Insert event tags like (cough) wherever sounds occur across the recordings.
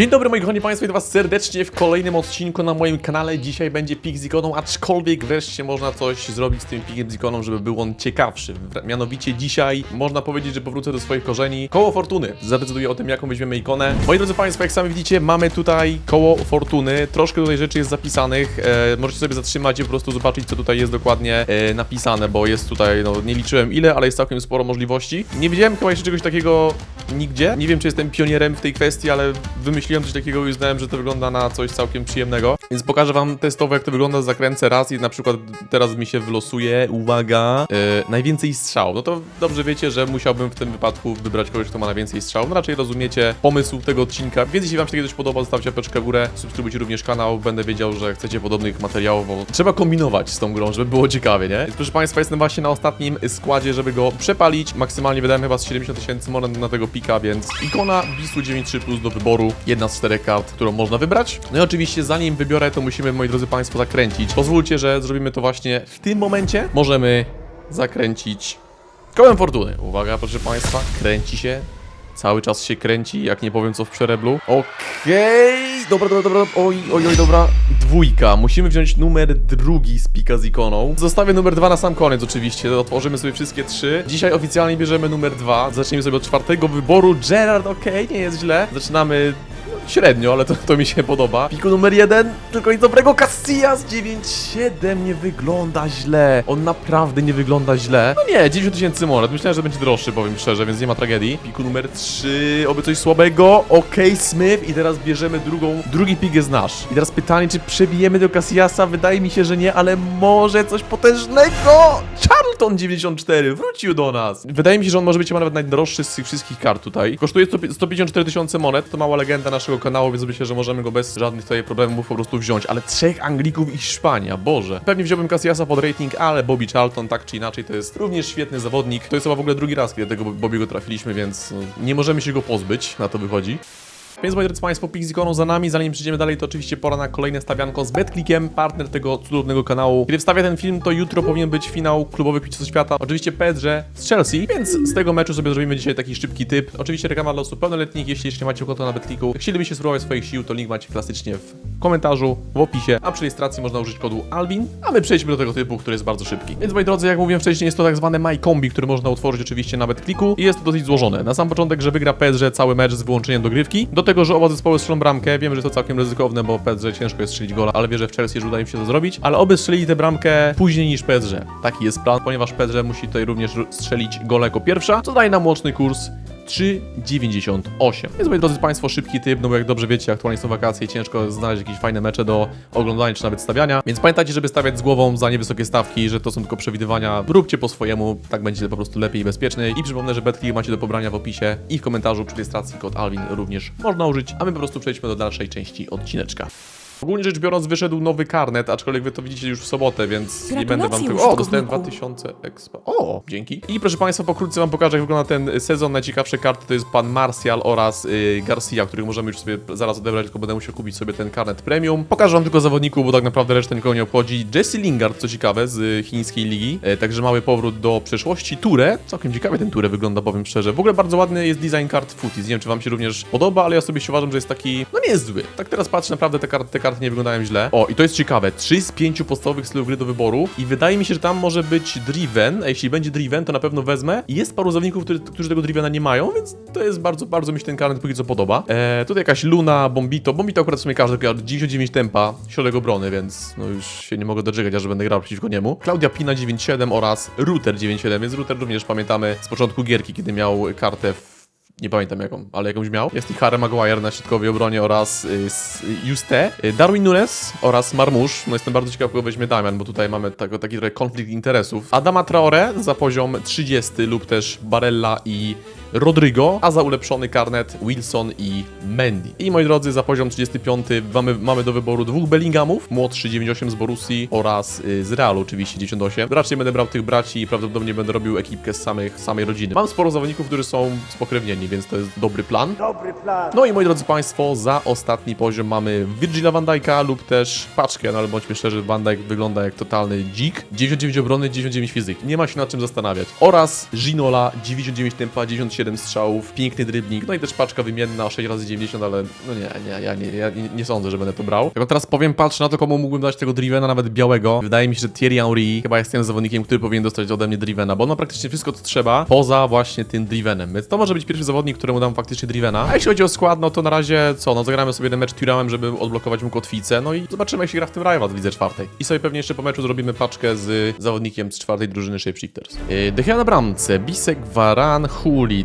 Dzień dobry moi kochani Państwo, witam Was serdecznie w kolejnym odcinku na moim kanale. Dzisiaj będzie pik z ikoną, aczkolwiek wreszcie można coś zrobić z tym pikiem z ikoną, żeby był on ciekawszy. Mianowicie dzisiaj można powiedzieć, że powrócę do swoich korzeni. Koło Fortuny zadecyduje o tym, jaką weźmiemy ikonę. Moi drodzy Państwo, jak sami widzicie, mamy tutaj koło Fortuny. Troszkę tutaj rzeczy jest zapisanych. E, możecie sobie zatrzymać i po prostu zobaczyć, co tutaj jest dokładnie e, napisane, bo jest tutaj, no nie liczyłem ile, ale jest całkiem sporo możliwości. Nie widziałem chyba jeszcze czegoś takiego nigdzie. Nie wiem, czy jestem pionierem w tej kwestii, ale wymyśliłem coś takiego i uznałem, że to wygląda na coś całkiem przyjemnego. Więc pokażę wam testowo, jak to wygląda. Zakręcę raz i na przykład teraz mi się wylosuje, uwaga, e, najwięcej strzał. No to dobrze wiecie, że musiałbym w tym wypadku wybrać kogoś, kto ma najwięcej strzał. No raczej rozumiecie pomysł tego odcinka. Więc jeśli wam się takie coś podoba, zostawcie łapeczkę w górę, subskrybujcie również kanał. Będę wiedział, że chcecie podobnych materiałów, bo trzeba kombinować z tą grą, żeby było ciekawie, nie? Więc proszę państwa, jestem właśnie na ostatnim składzie, żeby go przepalić. Maksymalnie wydałem chyba z 70 tysięcy monet na tego pika, więc ikona Bisu 9.3 Plus do wyboru. Jedna z czterech kart, którą można wybrać. No i oczywiście zanim wybiorę, to musimy, moi drodzy państwo, zakręcić. Pozwólcie, że zrobimy to właśnie w tym momencie. Możemy zakręcić kołem fortuny. Uwaga, proszę państwa, kręci się. Cały czas się kręci, jak nie powiem co w przereblu. Okej, dobra, dobra, dobra, oj, oj, oj, dobra. Dwójka, musimy wziąć numer drugi z pika z ikoną. Zostawię numer dwa na sam koniec oczywiście, otworzymy sobie wszystkie trzy. Dzisiaj oficjalnie bierzemy numer dwa. Zacznijmy sobie od czwartego wyboru. Gerard, okej, nie jest źle. Zaczynamy średnio, ale to, to mi się podoba. Piku numer jeden, tylko nic dobrego. Casillas 9-7 nie wygląda źle. On naprawdę nie wygląda źle. No nie, 90 tysięcy monet. Myślałem, że będzie droższy, powiem szczerze, więc nie ma tragedii. Piku numer 3, oby coś słabego. Okej, Smith. I teraz bierzemy drugą. Drugi pik jest nasz. I teraz pytanie, czy przebijemy do Casillasa? Wydaje mi się, że nie, ale może coś potężnego. Charlton 94 wrócił do nas. Wydaje mi się, że on może być chyba nawet najdroższy z tych wszystkich kart tutaj. Kosztuje 100 154 tysiące monet. To mała legenda naszego kanału, więc myślę, że możemy go bez żadnych tutaj problemów po prostu wziąć. Ale trzech Anglików i Hiszpania, Boże. Pewnie wziąłbym Casillasa pod rating, ale Bobby Charlton tak czy inaczej to jest również świetny zawodnik. To jest chyba w ogóle drugi raz, kiedy tego Bobby'ego trafiliśmy, więc no, nie możemy się go pozbyć, na to wychodzi. Więc moi drodzy Państwo, ikoną za nami. Zanim przejdziemy dalej, to oczywiście pora na kolejne stawianko z BetClickiem, partner tego cudownego kanału. Kiedy wstawię ten film, to jutro powinien być finał klubowych Mistrzostw Świata. Oczywiście PSG z Chelsea, więc z tego meczu sobie zrobimy dzisiaj taki szybki typ. Oczywiście reklama dla osób pełnoletnich, jeśli jeszcze macie konta na BetClicku. Chcielibyście spróbować swoich sił, to link macie klasycznie w komentarzu, w opisie, a przy rejestracji można użyć kodu ALBIN, a my przejdźmy do tego typu, który jest bardzo szybki. Więc moi drodzy, jak mówiłem wcześniej, jest to tak zwane MyCombi, który można utworzyć oczywiście na BetClicku i jest to dosyć złożone. Na sam początek, że wygra PSG cały mecz z wyłączeniem dogrywki, do tego, że oba zespoły strzelą bramkę. Wiem, że to całkiem ryzykowne, bo PSG ciężko jest strzelić gola, ale wierzę w Chelsea, że uda im się to zrobić, ale oby strzelili tę bramkę później niż PSG. Taki jest plan, ponieważ PSG musi tutaj również strzelić gola jako pierwsza, co daje nam łączny kurs 3,98. Więc moi drodzy Państwo, szybki typ, no bo jak dobrze wiecie, aktualnie są wakacje, ciężko znaleźć jakieś fajne mecze do oglądania czy nawet stawiania. Więc pamiętajcie, żeby stawiać z głową za niewysokie stawki, że to są tylko przewidywania. Róbcie po swojemu, tak będzie po prostu lepiej i bezpieczniej. I przypomnę, że BetClick macie do pobrania w opisie i w komentarzu przy rejestracji kod Alvin również można użyć, a my po prostu przejdźmy do dalszej części odcineczka. Ogólnie rzecz biorąc, wyszedł nowy karnet, aczkolwiek wy to widzicie już w sobotę, więc nie będę wam tego. O, dostałem użytkowniku. 2000 expa. O, dzięki. I proszę Państwa, pokrótce Wam pokażę, jak wygląda ten sezon. Najciekawsze karty to jest pan Martial oraz y, Garcia, których możemy już sobie zaraz odebrać, tylko będę musiał kupić sobie ten karnet premium. Pokażę Wam tylko zawodników, bo tak naprawdę reszta nikogo nie obchodzi. Jesse Lingard, co ciekawe, z y, chińskiej ligi, e, także mały powrót do przeszłości. Ture, całkiem ciekawie ten Ture wygląda, powiem szczerze. W ogóle bardzo ładny jest design kart Footies. Nie wiem, czy Wam się również podoba, ale ja sobie się uważam, że jest taki, no nie jest zły. Tak teraz patrzę, naprawdę te karty, te karty nie wyglądają źle. O, i to jest ciekawe. Trzy z pięciu podstawowych stylów gry do wyboru i wydaje mi się, że tam może być Driven, a jeśli będzie Driven, to na pewno wezmę. I jest paru zawodników, którzy, tego Drivena nie mają, więc to jest bardzo, bardzo mi się ten karnet póki co podoba. Eee, tutaj jakaś Luna, Bombito. Bombito akurat w sumie każdy kojarzy. 99 tempa, środek obrony, więc no już się nie mogę doczekać, aż będę grał przeciwko niemu. Klaudia Pina 97 oraz Router 97, więc Router również pamiętamy z początku gierki, kiedy miał kartę w nie pamiętam jaką, ale jakąś miał. Jest i Harry Maguire na środkowej obronie oraz y, s- Juste, y, Darwin Nunes oraz Marmusz. No jestem bardzo ciekaw, kogo weźmie Damian, bo tutaj mamy tako, taki trochę konflikt interesów. Adama Traore za poziom 30 lub też Barella i Rodrigo, a za ulepszony karnet Wilson i Mendy. I moi drodzy, za poziom 35 mamy, mamy do wyboru dwóch Bellinghamów, młodszy 98 z Borussii oraz y, z Realu oczywiście 98. Raczej będę brał tych braci i prawdopodobnie będę robił ekipkę z samych, samej rodziny. Mam sporo zawodników, którzy są spokrewnieni, więc to jest dobry plan. Dobry plan. No i moi drodzy Państwo, za ostatni poziom mamy Virgila van Dijk'a lub też paczkę, no ale bądźmy szczerzy, Van Dijk wygląda jak totalny dzik. 99 obrony, 99 fizyk, nie ma się nad czym zastanawiać. Oraz Ginola, 99 tempa, 97 7 strzałów, piękny drybnik, no i też paczka wymienna o 6 razy 90 ale no nie, nie, ja nie, ja nie, nie sądzę, że będę to brał. Jak teraz powiem, patrzę na to, komu mógłbym dać tego Drivena, nawet białego. Wydaje mi się, że Thierry Henry chyba jest tym zawodnikiem, który powinien dostać ode mnie Drivena, bo on ma praktycznie wszystko, co trzeba, poza właśnie tym Drivenem. Więc to może być pierwszy zawodnik, któremu dam faktycznie Drivena. A jeśli chodzi o skład, no to na razie co, no zagramy sobie jeden mecz Turamem, żeby odblokować mu kotwicę, no i zobaczymy, jak się gra w tym Rival w lidze czwartej. I sobie pewnie jeszcze po meczu zrobimy paczkę z zawodnikiem z czwartej drużyny Shapeshifters. Yy, De Gea na bramce, Bisek, Varan,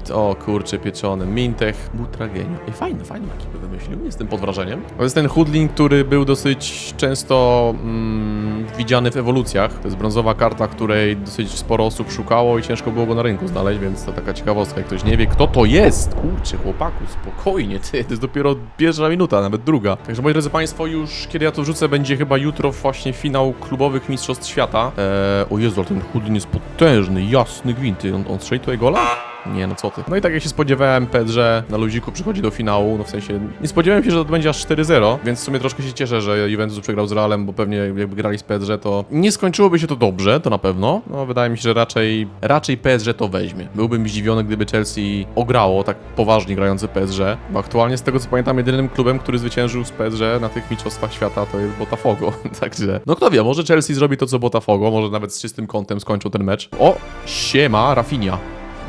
Hulit, o kurczę pieczony, Mintech, Butragenio. I fajny, fajny ekipę wymyślił, jestem pod wrażeniem. To jest ten Hoodling, który był dosyć często mm, widziany w ewolucjach. To jest brązowa karta, której dosyć sporo osób szukało i ciężko było go na rynku znaleźć, więc to taka ciekawostka. Jak ktoś nie wie, kto to jest, kurczę, chłopaku, spokojnie, ty, to jest dopiero pierwsza minuta, nawet druga. Także moi drodzy Państwo, już kiedy ja to wrzucę, będzie chyba jutro właśnie finał klubowych Mistrzostw Świata. Eee, o Jezu, ten Hoodling jest potężny, jasny gwinty. On, on strzeli tutaj gola? Nie, no co ty. No i tak jak się spodziewałem, Pedrze na luziku przychodzi do finału, no w sensie nie spodziewałem się, że to będzie aż 4-0, więc w sumie troszkę się cieszę, że Juventus przegrał z Realem, bo pewnie jakby grali z Pedrze, to nie skończyłoby się to dobrze, to na pewno. No wydaje mi się, że raczej, raczej PSG to weźmie. Byłbym zdziwiony, gdyby Chelsea ograło tak poważnie grające PSG, bo aktualnie z tego co pamiętam, jedynym klubem, który zwyciężył z PSG na tych mistrzostwach świata to jest Botafogo, (laughs) także no kto wie, może Chelsea zrobi to co Botafogo, może nawet z czystym kątem skończą ten mecz. O, siema, Rafinha.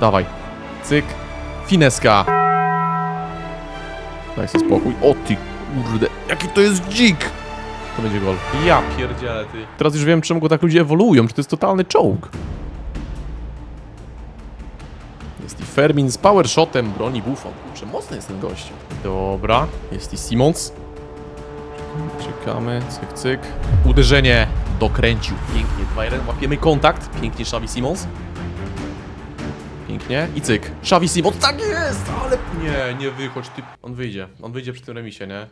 Dawaj. Cyk. Fineska. Daj sobie spokój. O ty kurde, jaki to jest dzik! To będzie gol. Ja pierdzielę ty. Teraz już wiem, czemu go tak ludzie ewoluują, że to jest totalny czołg. Jest i Fermin z power shotem, broni Buffon. Kurczę, mocny jest ten gość. Dobra, jest i Simons. Czekamy, cyk, cyk. Uderzenie dokręcił. Pięknie, 2-1. Łapiemy kontakt. Pięknie, Xavi Simons. Pięknie. I cyk. Xavi Simons, tak jest! Ale nie, nie wychodź, ty. On wyjdzie. On wyjdzie przy tym remisie, nie?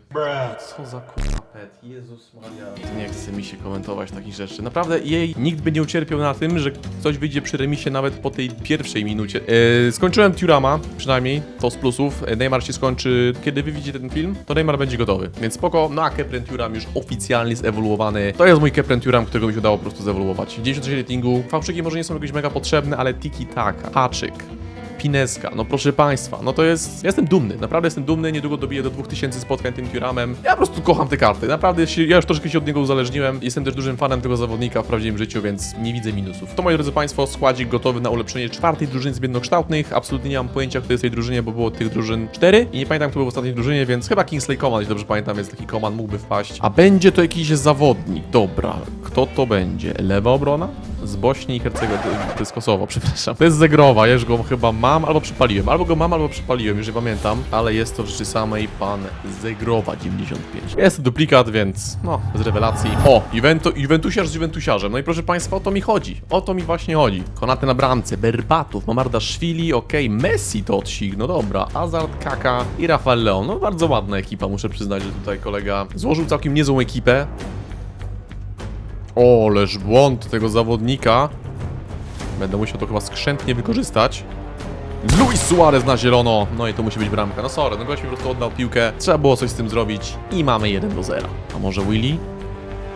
Co za kurwa pet. Jezus Maria. Nie chce mi się komentować takich rzeczy. Naprawdę jej nikt by nie ucierpiał na tym, że ktoś wyjdzie przy remisie nawet po tej pierwszej minucie. Yy, skończyłem Turama, przynajmniej, to z plusów. E, Neymar się skończy, kiedy wy widzicie ten film, to Neymar będzie gotowy. Więc spoko, no a Kepren Turam już oficjalnie zewoluowany. To jest mój Kepren Turam, którego mi się udało po prostu zewoluować. 96 ratingu. Fałszyki może nie są jakoś mega potrzebne, ale tiki taka, haczyk. Pineska, no proszę państwa, no to jest, ja jestem dumny, naprawdę jestem dumny, niedługo dobiję do 2000 spotkań tym Turamem. Ja po prostu kocham te karty, naprawdę ja już troszkę się od niego uzależniłem, jestem też dużym fanem tego zawodnika w prawdziwym życiu, więc nie widzę minusów. To moi drodzy państwo, składzik gotowy na ulepszenie czwartej drużyny zbiednokształtnych, absolutnie nie mam pojęcia kto jest tej drużynie, bo było tych drużyn cztery i nie pamiętam kto był w ostatniej drużynie, więc chyba Kingsley Coman, jeśli dobrze pamiętam, więc taki Coman mógłby wpaść. A będzie to jakiś zawodnik, dobra, kto to będzie? Lewa obrona? Z Bośni i Hercegoviny, to jest Kosowo, (laughs) przepraszam. To jest Zegrowa, ja już go chyba mam albo przypaliłem. Albo go mam, albo przypaliłem, już nie pamiętam. Ale jest to w rzeczy samej pan Zegrowa 95. Jest duplikat, więc no, bez rewelacji. O, Juventu, Juventusiarz z Juventusiarzem. No i proszę państwa, o to mi chodzi. O to mi właśnie chodzi. Konaty na bramce, Berbatów, Mamardaszwili, okej, Messi to odsig, no dobra. Hazard, Kaka i Rafael Leon. No bardzo ładna ekipa, muszę przyznać, że tutaj kolega złożył całkiem niezłą ekipę. O, leż błąd tego zawodnika. Będę musiał to chyba skrzętnie wykorzystać. Luis Suarez na zielono. No i to musi być bramka. No sorry, no gość mi po prostu oddał piłkę. Trzeba było coś z tym zrobić. I mamy 1 do 0. A może Willy?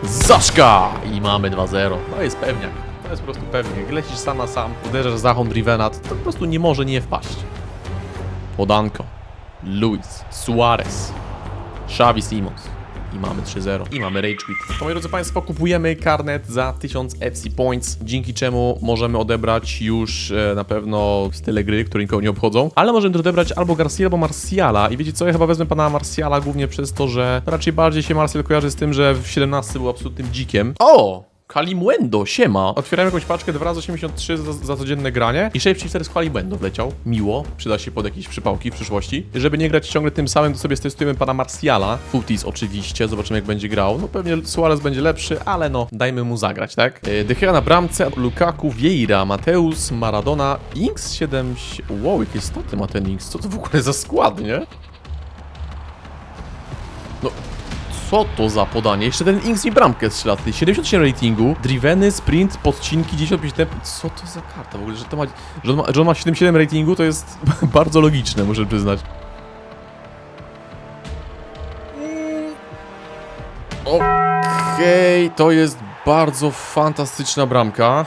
Zaszka! I mamy 2-0. No jest pewniak. To jest po prostu pewniak. Lecisz sam na sam, uderzasz zachąd Rivenat, to po prostu nie może nie wpaść. Podanko. Luis Suarez. Xavi Simons. I mamy 3-0. I mamy Rage Quit. To moi drodzy Państwo, kupujemy karnet za 1000 FC Points, dzięki czemu możemy odebrać już e, na pewno style gry, które nikogo nie obchodzą, ale możemy odebrać albo Garcia, albo Marciala. I wiecie co, ja chyba wezmę pana Marciala głównie przez to, że raczej bardziej się Marcial kojarzy z tym, że w 17 był absolutnym dzikiem. O! Kalimwendo, siema. Otwierałem jakąś paczkę 2 razy 83 za, za codzienne granie i Shapeshifter z Kalimwendo wleciał. Miło, przyda się pod jakieś przypałki w przyszłości. Żeby nie grać ciągle tym samym, to sobie stestujemy pana Marciala. Futis oczywiście, zobaczymy jak będzie grał. No pewnie Suarez będzie lepszy, ale no, dajmy mu zagrać, tak? Yy, De Gea na bramce, Lukaku, Vieira, Mateus, Maradona, Inks 7... Wow, jakie staty ma ten Inks? Co to w ogóle za skład, nie? Co to za podanie? Jeszcze ten Inks mi bramkę strzela. Ty, 77 ratingu, driveny, sprint, podcinki, 95 temp. Co to za karta w ogóle? Że, to ma, że, on ma, że on ma 77 ratingu to jest (laughs) bardzo logiczne, muszę przyznać. Okej, to jest bardzo fantastyczna bramka.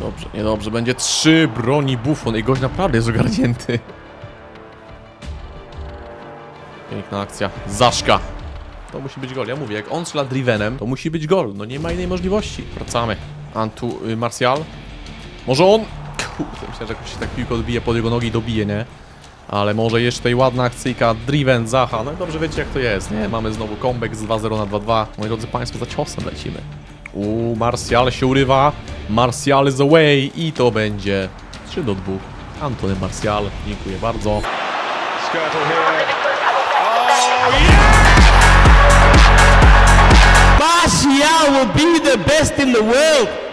Dobrze, Niedobrze, będzie trzy broni Buffon i gość naprawdę jest ogarnięty. Piękna akcja. Zaszka. To musi być gol. Ja mówię, jak on strzela Drivenem, to musi być gol. No nie ma innej możliwości. Wracamy. Antu, y, Martial. Może on? Kurde, myślę, że jakoś się tak piłkę odbije pod jego nogi dobije, nie? Ale może jeszcze tutaj ładna akcyjka, Driven, Zaha. No i dobrze wiecie jak to jest, nie? Mamy znowu comeback z 2-0 na 2-2. Moi drodzy Państwo, za ciosem lecimy. Uuu, Martial się urywa. Martial is away i to będzie 3 do 2. Antony Martial, dziękuję bardzo. Skirtle here. Martial will be the best in the world.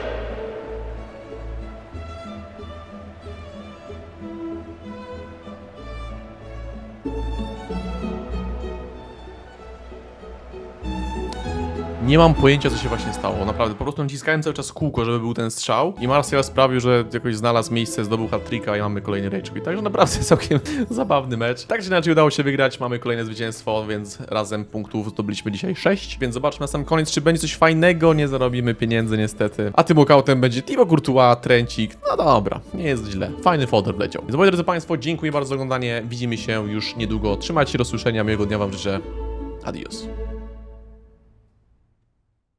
Nie mam pojęcia, co się właśnie stało. Naprawdę, po prostu naciskałem cały czas kółko, żeby był ten strzał i Martial sprawił, że jakoś znalazł miejsce, zdobył hat-tricka i mamy kolejny rage. Także naprawdę (laughs) całkiem zabawny mecz. Tak czy inaczej udało się wygrać, mamy kolejne zwycięstwo, więc razem punktów zdobyliśmy dzisiaj 6. Więc zobaczmy na sam koniec, czy będzie coś fajnego. Nie zarobimy pieniędzy niestety. A tym walkoutem będzie Thibaut Courtois, Trencik. No dobra, nie jest źle. Fajny foder leciał. Więc moi drodzy Państwo, dziękuję bardzo za oglądanie. Widzimy się już niedługo. Trzymajcie się, do słyszenia. Miłego dnia Wam życzę. Adios.